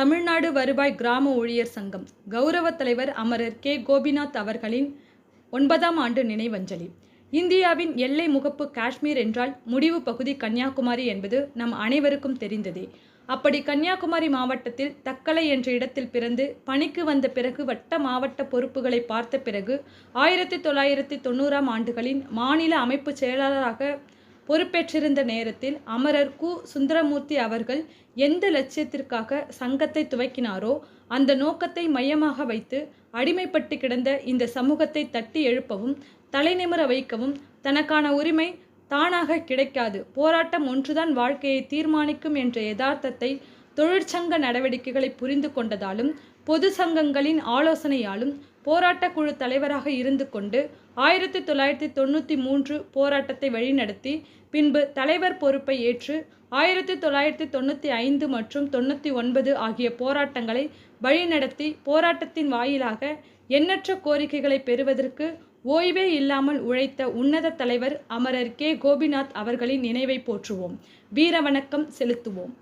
தமிழ்நாடு வருவாய் கிராம ஊழியர் சங்கம். கௌரவ தலைவர் அமரர் கே. கோபிநாத் அவர்களின் ஒன்பதாம் ஆண்டு நினைவஞ்சலி. இந்தியாவின் எல்லை முகப்பு காஷ்மீர் என்றால் முடிவு பகுதி கன்னியாகுமரி என்பது நம் அனைவருக்கும் தெரிந்ததே. அப்படி கன்னியாகுமரி மாவட்டத்தில் தக்கலை என்ற இடத்தில் பிறந்து பணிக்கு வந்த பிறகு வட்ட மாவட்ட பொறுப்புகளை பார்த்த பிறகு ஆயிரத்தி தொள்ளாயிரத்தி தொண்ணூறாம் ஆண்டுகளின் மாநில அமைப்பு செயலாளராக பொறுப்பேற்றிருந்த நேரத்தில் அமரர் கு. சுந்தரமூர்த்தி அவர்கள் எந்த லட்சியத்திற்காக சங்கத்தை துவக்கினாரோ அந்த நோக்கத்தை மையமாக வைத்து அடிமைப்பட்டு கிடந்த இந்த சமூகத்தை தட்டி எழுப்பவும் தலைநிமிர வைக்கவும் தனக்கான உரிமை தானாக கிடைக்காது. போராட்டம் ஒன்றுதான் வாழ்க்கையை தீர்மானிக்கும் என்ற யதார்த்தத்தை தொழிற்சங்க நடவடிக்கைகளை புரிந்து கொண்டதாலும் பொது சங்கங்களின் ஆலோசனையாலும் போராட்டக் குழு தலைவராக இருந்து கொண்டு ஆயிரத்தி தொள்ளாயிரத்தி தொண்ணூற்றி மூன்று போராட்டத்தை வழிநடத்தி பின்பு தலைவர் பொறுப்பை ஏற்று ஆயிரத்தி தொள்ளாயிரத்தி தொண்ணூற்றி ஐந்து மற்றும் தொண்ணூற்றி ஒன்பது ஆகிய போராட்டங்களை வழிநடத்தி போராட்டத்தின் வாயிலாக எண்ணற்ற கோரிக்கைகளை பெறுவதற்கு ஓய்வே இல்லாமல் உழைத்த உன்னத தலைவர் அமரர் கே. கோபிநாத் அவர்களின் நினைவை போற்றுவோம். வீரவணக்கம் செலுத்துவோம்.